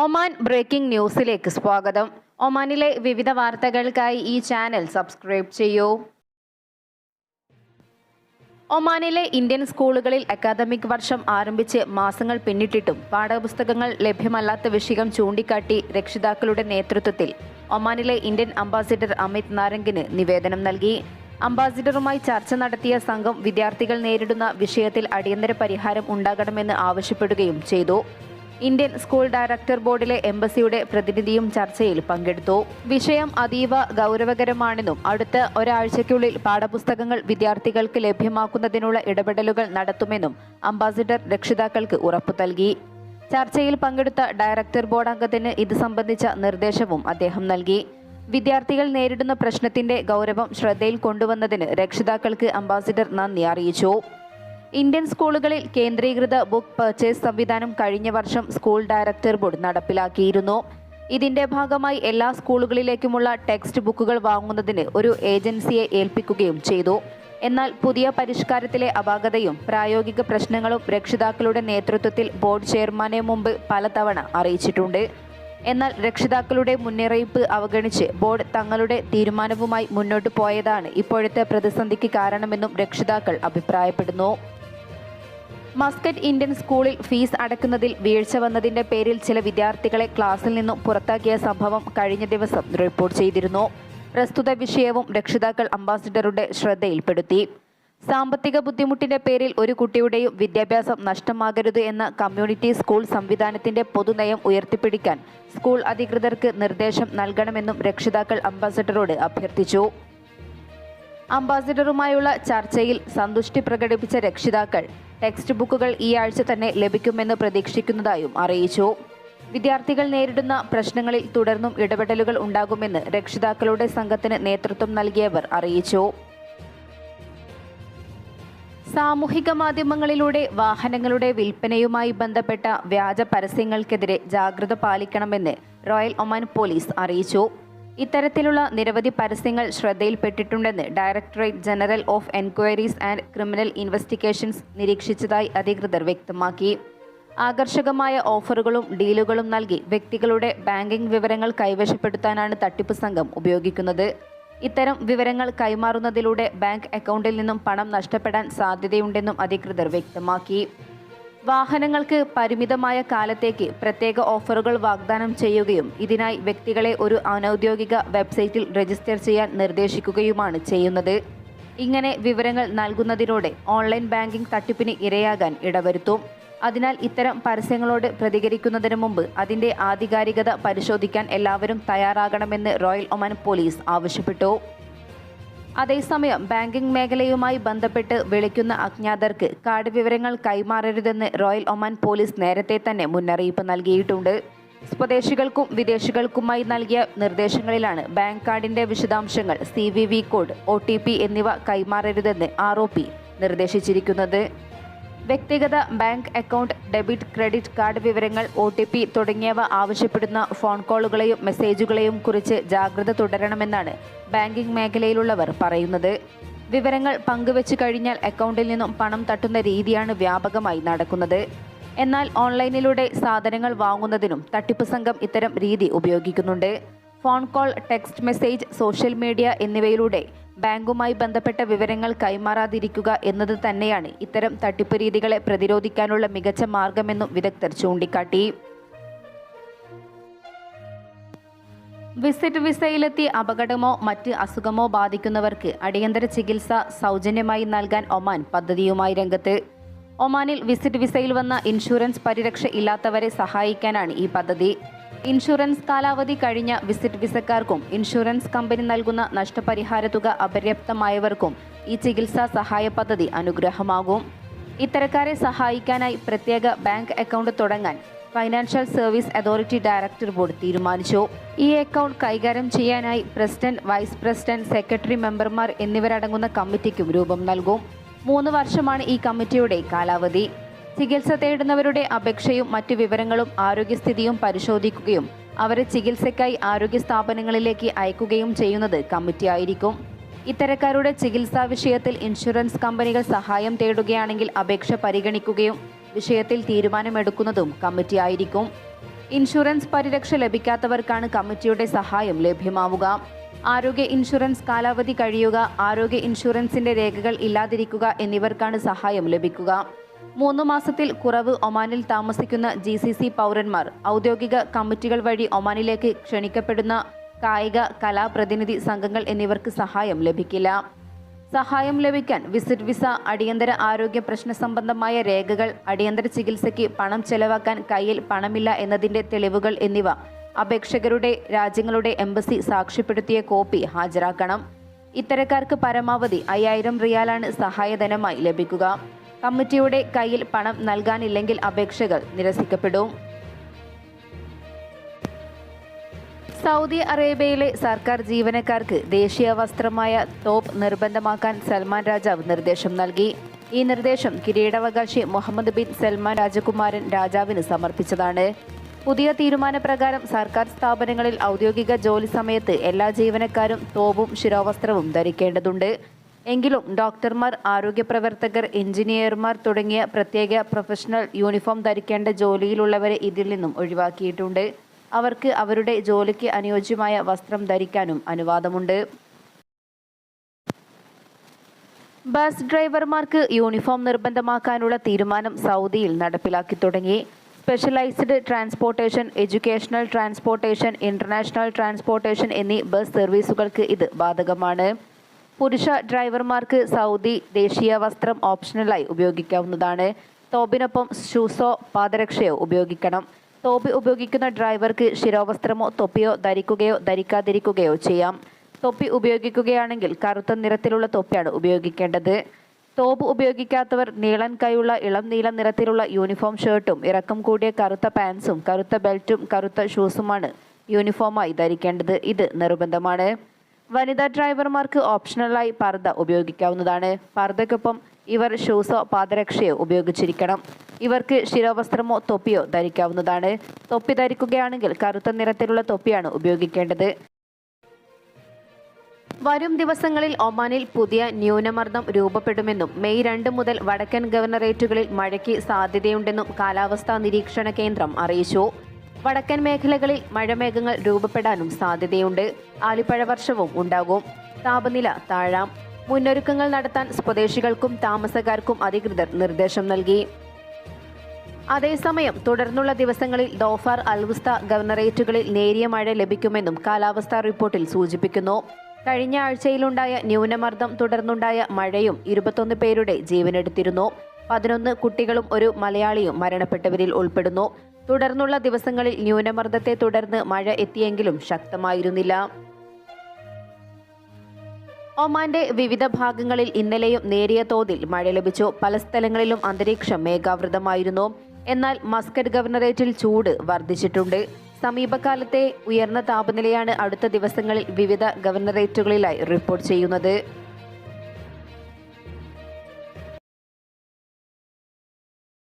Oman breaking ന്യൂസിലേക്ക് സ്വാഗതം. ഒമാനിലെ വിവിധ വാർത്തകൾക്കായി ഈ ചാനൽ സബ്സ്ക്രൈബ് ചെയ്യൂ. ഒമാനിലെ ഇന്ത്യൻ സ്കൂളുകളിൽ അക്കാദമിക് വർഷം ആരംഭിച്ച് മാസങ്ങൾ പിന്നിട്ടിട്ടും പാഠപുസ്തകങ്ങൾ ലഭ്യമല്ലാത്ത വിഷയം ചൂണ്ടിക്കാട്ടി രക്ഷിതാക്കളുടെ നേതൃത്വത്തിൽ ഒമാനിലെ ഇന്ത്യൻ അംബാസിഡർ അമിത് നാരംഗിന് നിവേദനം നൽകി. അംബാസിഡറുമായി ചർച്ച നടത്തിയ സംഘം വിദ്യാർത്ഥികൾ നേരിടുന്ന വിഷയത്തിൽ അടിയന്തര പരിഹാരം ഉണ്ടാകണമെന്ന് ആവശ്യപ്പെടുകയും ചെയ്തു. ഇന്ത്യൻ സ്കൂൾ ഡയറക്ടർ ബോർഡിലെ എംബസിയുടെ പ്രതിനിധിയും ചർച്ചയിൽ പങ്കെടുത്തു. വിഷയം അതീവ ഗൗരവകരമാണെന്നും അടുത്ത ഒരാഴ്ചയ്ക്കുള്ളിൽ പാഠപുസ്തകങ്ങൾ വിദ്യാർത്ഥികൾക്ക് ലഭ്യമാക്കുന്നതിനുള്ള ഇടപെടലുകൾ നടത്തുമെന്നും അംബാസിഡർ രക്ഷിതാക്കൾക്ക് ഉറപ്പു നൽകി. ചർച്ചയിൽ പങ്കെടുത്ത ഡയറക്ടർ ബോർഡ് അംഗത്തിന് ഇത് സംബന്ധിച്ച നിർദ്ദേശവും അദ്ദേഹം നൽകി. വിദ്യാർത്ഥികൾ നേരിടുന്ന പ്രശ്നത്തിന്റെ ഗൗരവം ശ്രദ്ധയിൽ കൊണ്ടുവന്നതിന് രക്ഷിതാക്കൾക്ക് അംബാസിഡർ നന്ദി അറിയിച്ചു. ഇന്ത്യൻ സ്കൂളുകളിൽ കേന്ദ്രീകൃത ബുക്ക് പർച്ചേസ് സംവിധാനം കഴിഞ്ഞ വർഷം സ്കൂൾ ഡയറക്ടർ ബോർഡ് നടപ്പിലാക്കിയിരുന്നു. ഇതിന്റെ ഭാഗമായി എല്ലാ സ്കൂളുകളിലേക്കുമുള്ള ടെക്സ്റ്റ് ബുക്കുകൾ വാങ്ങുന്നതിന് ഒരു ഏജൻസിയെ ഏൽപ്പിക്കുകയും ചെയ്തു. എന്നാൽ പുതിയ പരിഷ്കാരത്തിലെ അപാകതയും പ്രായോഗിക പ്രശ്നങ്ങളും രക്ഷിതാക്കളുടെ നേതൃത്വത്തിൽ ബോർഡ് ചെയർമാനെ മുമ്പ് പലതവണ അറിയിച്ചിട്ടുണ്ട്. എന്നാൽ രക്ഷിതാക്കളുടെ മുന്നറിയിപ്പ് അവഗണിച്ച് ബോർഡ് തങ്ങളുടെ തീരുമാനവുമായി മുന്നോട്ട് പോയതാണ് ഇപ്പോഴത്തെ പ്രതിസന്ധിക്ക് കാരണമെന്നും രക്ഷിതാക്കൾ അഭിപ്രായപ്പെടുന്നു. മസ്കറ്റ് ഇന്ത്യൻ സ്കൂളിൽ ഫീസ് അടക്കുന്നതിൽ വീഴ്ച വന്നതിന്റെ പേരിൽ ചില വിദ്യാർത്ഥികളെ ക്ലാസ്സിൽ നിന്നും പുറത്താക്കിയ സംഭവം കഴിഞ്ഞ ദിവസം റിപ്പോർട്ട് ചെയ്തിരുന്നു. പ്രസ്തുത വിഷയവും രക്ഷിതാക്കൾ അംബാസിഡറുടെ ശ്രദ്ധയിൽപ്പെടുത്തി. സാമ്പത്തിക ബുദ്ധിമുട്ടിന്റെ പേരിൽ ഒരു കുട്ടിയുടെയും വിദ്യാഭ്യാസം നഷ്ടമാകരുത് എന്ന കമ്മ്യൂണിറ്റി സ്കൂൾ സംവിധാനത്തിന്റെ പൊതുനയം ഉയർത്തിപ്പിടിക്കാൻ സ്കൂൾ അധികൃതർക്ക് നിർദ്ദേശം നൽകണമെന്നും രക്ഷിതാക്കൾ അംബാസിഡറോട് അഭ്യർത്ഥിച്ചു. അംബാസിഡറുമായുള്ള ചർച്ചയിൽ സന്തുഷ്ടി പ്രകടിപ്പിച്ച രക്ഷിതാക്കൾ ടെക്സ്റ്റ് ബുക്കുകൾ ഈ ആഴ്ച തന്നെ ലഭിക്കുമെന്ന് പ്രതീക്ഷിക്കുന്നതായും അറിയിച്ചു. വിദ്യാർത്ഥികൾ നേരിടുന്ന പ്രശ്നങ്ങളിൽ തുടർന്നും ഇടപെടലുകൾ ഉണ്ടാകുമെന്ന് രക്ഷിതാക്കളുടെ സംഘത്തിന് നേതൃത്വം നൽകിയവർ അറിയിച്ചു. സാമൂഹിക മാധ്യമങ്ങളിലൂടെ വാഹനങ്ങളുടെ വിൽപ്പനയുമായി ബന്ധപ്പെട്ട വ്യാജ പരസ്യങ്ങൾക്കെതിരെ ജാഗ്രത പാലിക്കണമെന്ന് റോയൽ ഒമാൻ പോലീസ് അറിയിച്ചു. ഇത്തരത്തിലുള്ള നിരവധി പരസ്യങ്ങൾ ശ്രദ്ധയിൽപ്പെട്ടിട്ടുണ്ടെന്ന് directorate general of enquiries and criminal investigations നിരീക്ഷിച്ചതായി അധികൃതർ വ്യക്തമാക്കി. ആകർഷകമായ ഓഫറുകളും ഡീലുകളും നൽകി വ്യക്തികളുടെ ബാങ്കിംഗ് വിവരങ്ങൾ കൈവശപ്പെടുത്താനാണ് തട്ടിപ്പ് സംഘം ഉപയോഗിക്കുന്നത്. ഇത്തരം വിവരങ്ങൾ കൈമാറുന്നതിലൂടെ ബാങ്ക് അക്കൗണ്ടിൽ നിന്നും പണം നഷ്ടപ്പെടാൻ സാധ്യതയുണ്ടെന്നും അധികൃതർ വ്യക്തമാക്കി. വാഹനങ്ങൾക്ക് പരിമിതമായ കാലത്തേക്ക് പ്രത്യേക ഓഫറുകൾ വാഗ്ദാനം ചെയ്യുകയും ഇതിനായി വ്യക്തികളെ ഒരു അനൌദ്യോഗിക വെബ്സൈറ്റിൽ രജിസ്റ്റർ ചെയ്യാൻ നിർദ്ദേശിക്കുകയുമാണ് ചെയ്യുന്നത്. ഇങ്ങനെ വിവരങ്ങൾ നൽകുന്നതിലൂടെ ഓൺലൈൻ ബാങ്കിംഗ് തട്ടിപ്പിന് ഇരയാകാൻ ഇടവരുത്തും. അതിനാൽ ഇത്തരം പരസ്യങ്ങളോട് പ്രതികരിക്കുന്നതിന് മുമ്പ് അതിന്റെ ആധികാരികത പരിശോധിക്കാൻ എല്ലാവരും തയ്യാറാകണമെന്ന് റോയൽ ഒമാൻ പോലീസ് ആവശ്യപ്പെട്ടു. അതേസമയം ബാങ്കിംഗ് മേഖലയുമായി ബന്ധപ്പെട്ട് വിളിക്കുന്ന അജ്ഞാതർക്ക് കാർഡ് വിവരങ്ങൾ കൈമാറരുതെന്ന് റോയൽ ഒമാൻ പോലീസ് നേരത്തെ തന്നെ മുന്നറിയിപ്പ് നൽകിയിട്ടുണ്ട്. സ്വദേശികൾക്കും വിദേശികൾക്കുമായി നൽകിയ നിർദ്ദേശങ്ങളിലാണ് ബാങ്ക് കാർഡിന്റെ വിശദാംശങ്ങൾ സി കോഡ് ഒ എന്നിവ കൈമാറരുതെന്ന് ആർ നിർദ്ദേശിച്ചിരിക്കുന്നത്. വ്യക്തിഗത bank account debit credit card വിവരങ്ങൾ ഒ ടി പി തുടങ്ങിയവ ആവശ്യപ്പെടുന്ന ഫോൺ കോളുകളെയും മെസ്സേജുകളെയും കുറിച്ച് ജാഗ്രത തുടരണമെന്നാണ് ബാങ്കിംഗ് മേഖലയിലുള്ളവർ പറയുന്നത്. വിവരങ്ങൾ പങ്കുവച്ചു കഴിഞ്ഞാൽ അക്കൗണ്ടിൽ നിന്നും പണം തട്ടുന്ന രീതിയാണ് വ്യാപകമായി നടക്കുന്നത്. എന്നാൽ ഓൺലൈനിലൂടെ സാധനങ്ങൾ വാങ്ങുന്നതിനും തട്ടിപ്പ് സംഘം ഇത്തരം രീതി ഉപയോഗിക്കുന്നുണ്ട്. Phone call text message social media എന്നിവയിലൂടെ ബാങ്കുമായി ബന്ധപ്പെട്ട വിവരങ്ങൾ കൈമാറാതിരിക്കുക എന്നത് തന്നെയാണ് ഇത്തരം തട്ടിപ്പ് രീതികളെ പ്രതിരോധിക്കാനുള്ള മികച്ച മാർഗമെന്നും വിദഗ്ധർ ചൂണ്ടിക്കാട്ടി. വിസിറ്റ് വിസയിലെത്തി അപകടമോ മറ്റ് അസുഖമോ ബാധിക്കുന്നവർക്ക് അടിയന്തര ചികിത്സ സൗജന്യമായി നൽകാൻ ഒമാൻ പദ്ധതിയുമായി രംഗത്ത്. ഒമാനിൽ വിസിറ്റ് വിസയിൽ വന്ന ഇൻഷുറൻസ് പരിരക്ഷ ഇല്ലാത്തവരെ സഹായിക്കാനാണ് ഈ പദ്ധതി. ഇൻഷുറൻസ് കാലാവധി കഴിഞ്ഞ വിസിറ്റ് വിസക്കാർക്കും ഇൻഷുറൻസ് കമ്പനി നൽകുന്ന നഷ്ടപരിഹാര തുക അപര്യാപ്തമായവർക്കും ഈ ചികിത്സാ സഹായ പദ്ധതി അനുഗ്രഹമാകും. ഇത്തരക്കാരെ സഹായിക്കാനായി പ്രത്യേക ബാങ്ക് അക്കൗണ്ട് തുടങ്ങാൻ financial service authority director board തീരുമാനിച്ചു. ഈ അക്കൗണ്ട് കൈകാര്യം ചെയ്യാനായി പ്രസിഡന്റ് വൈസ് പ്രസിഡന്റ് സെക്രട്ടറി മെമ്പർമാർ എന്നിവരടങ്ങുന്ന കമ്മിറ്റിക്കും രൂപം നൽകും. മൂന്ന് വർഷമാണ് ഈ കമ്മിറ്റിയുടെ കാലാവധി. ചികിത്സ തേടുന്നവരുടെ അപേക്ഷയും മറ്റു വിവരങ്ങളും ആരോഗ്യസ്ഥിതിയും പരിശോധിക്കുകയും അവരെ ചികിത്സയ്ക്കായി ആരോഗ്യ സ്ഥാപനങ്ങളിലേക്ക് അയക്കുകയും ചെയ്യുന്നത് കമ്മിറ്റി ആയിരിക്കും ഇത്തരക്കാരുടെ ചികിത്സാ വിഷയത്തിൽ ഇൻഷുറൻസ് കമ്പനികൾ സഹായം തേടുകയാണെങ്കിൽ അപേക്ഷ പരിഗണിക്കുകയും വിഷയത്തിൽ തീരുമാനമെടുക്കുന്നതും കമ്മിറ്റി ആയിരിക്കും ഇൻഷുറൻസ് പരിരക്ഷ ലഭിക്കാത്തവർക്കാണ് കമ്മിറ്റിയുടെ സഹായം ലഭ്യമാവുക. ആരോഗ്യ ഇൻഷുറൻസ് കാലാവധി കഴിയുക ആരോഗ്യ ഇൻഷുറൻസിന്റെ രേഖകൾ ഇല്ലാതിരിക്കുക എന്നിവർക്കാണ് സഹായം ലഭിക്കുക. മൂന്ന് മാസത്തിൽ കുറവ് ഒമാനിൽ താമസിക്കുന്ന ജി സി സി പൗരന്മാർ ഔദ്യോഗിക കമ്മിറ്റികൾ വഴി ഒമാനിലേക്ക് ക്ഷണിക്കപ്പെടുന്ന കായിക കലാപ്രതിനിധി സംഘങ്ങൾ എന്നിവർക്ക് സഹായം ലഭിക്കില്ല. സഹായം ലഭിക്കാൻ വിസിറ്റ് വിസ അടിയന്തര ആരോഗ്യ പ്രശ്ന സംബന്ധമായ രേഖകൾ അടിയന്തര ചികിത്സയ്ക്ക് പണം ചെലവാക്കാൻ കയ്യിൽ പണമില്ല എന്നതിന്റെ തെളിവുകൾ എന്നിവ അപേക്ഷകരുടെ രാജ്യങ്ങളുടെ എംബസി സാക്ഷ്യപ്പെടുത്തിയ കോപ്പി ഹാജരാക്കണം. ഇത്തരക്കാർക്ക് പരമാവധി അയ്യായിരം റിയാലാണ് സഹായധനമായി ലഭിക്കുക. കമ്മിറ്റിയുടെ കയ്യിൽ പണം നൽകാനില്ലെങ്കിൽ അപേക്ഷകൾ നിരസിക്കപ്പെടും. സൗദി അറേബ്യയിലെ സർക്കാർ ജീവനക്കാർക്ക് ദേശീയ വസ്ത്രമായ തോപ്പ് നിർബന്ധമാക്കാൻ സൽമാൻ രാജാവ് നിർദ്ദേശം നൽകി. ഈ നിർദ്ദേശം കിരീടാവകാശി മുഹമ്മദ് ബിൻ സൽമാൻ രാജകുമാരൻ രാജാവിന് സമർപ്പിച്ചതാണ്. പുതിയ തീരുമാനപ്രകാരം സർക്കാർ സ്ഥാപനങ്ങളിൽ ഔദ്യോഗിക ജോലി സമയത്ത് എല്ലാ ജീവനക്കാരും തോപും ശിരോവസ്ത്രവും ധരിക്കേണ്ടതുണ്ട്. എങ്കിലും ഡോക്ടർമാർ ആരോഗ്യ പ്രവർത്തകർ എഞ്ചിനീയർമാർ തുടങ്ങിയ പ്രത്യേക പ്രൊഫഷണൽ യൂണിഫോം ധരിക്കേണ്ട ജോലിയിലുള്ളവരെ ഇതിൽ നിന്നും ഒഴിവാക്കിയിട്ടുണ്ട്. അവർക്ക് അവരുടെ ജോലിക്ക് അനുയോജ്യമായ വസ്ത്രം ധരിക്കാനും അനുവാദമുണ്ട്. ബസ് ഡ്രൈവർമാർക്ക് യൂണിഫോം നിർബന്ധമാക്കാനുള്ള തീരുമാനം സൗദിയിൽ നടപ്പിലാക്കി തുടങ്ങി. Specialised transportation educational transportation international transportation എന്നീ ബസ് സർവീസുകൾക്ക് ഇത് ബാധകമാണ്. പുരുഷ ഡ്രൈവർമാർക്ക് സൗദി ദേശീയ വസ്ത്രം ഓപ്ഷണലായി ഉപയോഗിക്കാവുന്നതാണ്. തോബിനൊപ്പം ഷൂസോ പാദരക്ഷയോ ഉപയോഗിക്കണം. തോബി ഉപയോഗിക്കുന്ന ഡ്രൈവർക്ക് ശിരോവസ്ത്രമോ തൊപ്പിയോ ധരിക്കുകയോ ധരിക്കാതിരിക്കുകയോ ചെയ്യാം. തൊപ്പി ഉപയോഗിക്കുകയാണെങ്കിൽ കറുത്ത നിറത്തിലുള്ള തൊപ്പിയാണ് ഉപയോഗിക്കേണ്ടത്. തോപ്പ് ഉപയോഗിക്കാത്തവർ നീളൻ കൈയുള്ള ഇളം നീല നിറത്തിലുള്ള യൂണിഫോം ഷർട്ടും ഇറക്കം കൂടിയ കറുത്ത പാൻസും കറുത്ത ബെൽറ്റും കറുത്ത ഷൂസുമാണ് യൂണിഫോമായി ധരിക്കേണ്ടത്. ഇത് നിർബന്ധമാണ്. വനിതാ ഡ്രൈവർമാർക്ക് ഓപ്ഷണലായി പർദ്ദ ഉപയോഗിക്കാവുന്നതാണ്. പർദ്ദയ്ക്കൊപ്പം ഇവർ ഷൂസോ പാദരക്ഷയോ ഉപയോഗിച്ചിരിക്കണം. ഇവർക്ക് ശിരോവസ്ത്രമോ തൊപ്പിയോ ധരിക്കാവുന്നതാണ്. തൊപ്പി ധരിക്കുകയാണെങ്കിൽ കറുത്ത നിറത്തിലുള്ള തൊപ്പിയാണ് ഉപയോഗിക്കേണ്ടത്. വരും ദിവസങ്ങളിൽ ഒമാനിൽ പുതിയ ന്യൂനമർദ്ദം രൂപപ്പെടുമെന്നും മെയ് രണ്ട് മുതൽ വടക്കൻ ഗവർണറേറ്റുകളിൽ മഴയ്ക്ക് സാധ്യതയുണ്ടെന്നും കാലാവസ്ഥാ നിരീക്ഷണ കേന്ദ്രം അറിയിച്ചു. വടക്കൻ മേഖലകളിൽ മഴമേഘങ്ങൾ രൂപപ്പെടാനും സാധ്യതയുണ്ട്. ആലിപ്പഴ വർഷവും ഉണ്ടാകും. താപനില താഴാം. മുന്നൊരുക്കങ്ങൾ നടത്താൻ സ്വദേശികൾക്കും താമസക്കാർക്കും അധികൃതർ നിർദ്ദേശം നൽകി. അതേസമയം തുടർന്നുള്ള ദിവസങ്ങളിൽ ദോഫാർ അൽവുസ്ത ഗവർണറേറ്റുകളിൽ നേരിയ മഴ ലഭിക്കുമെന്നും കാലാവസ്ഥാ റിപ്പോർട്ടിൽ സൂചിപ്പിക്കുന്നു. കഴിഞ്ഞ ആഴ്ചയിലുണ്ടായ ന്യൂനമർദ്ദം തുടർന്നുണ്ടായ മഴയും ഇരുപത്തൊന്ന് പേരുടെ ജീവനെടുത്തിരുന്നു. പതിനൊന്ന് കുട്ടികളും ഒരു മലയാളിയും മരണപ്പെട്ടവരിൽ ഉൾപ്പെടുന്നു. തുടർന്നുള്ള ദിവസങ്ങളിൽ ന്യൂനമർദ്ദത്തെ തുടർന്ന് മഴ എത്തിയെങ്കിലും ശക്തമായിരുന്നില്ല. ഒമാന്റെ വിവിധ ഭാഗങ്ങളിൽ ഇന്നലെയും നേരിയ തോതിൽ മഴ ലഭിച്ചു. പല സ്ഥലങ്ങളിലും അന്തരീക്ഷം മേഘാവൃതമായിരുന്നു. എന്നാൽ മസ്കറ്റ് ഗവർണറേറ്റിൽ ചൂട് വർദ്ധിച്ചിട്ടുണ്ട്. സമീപകാലത്തെ ഉയർന്ന താപനിലയാണ് അടുത്ത ദിവസങ്ങളിൽ വിവിധ ഗവർണറേറ്റുകളിലായി റിപ്പോർട്ട് ചെയ്യുന്നത്.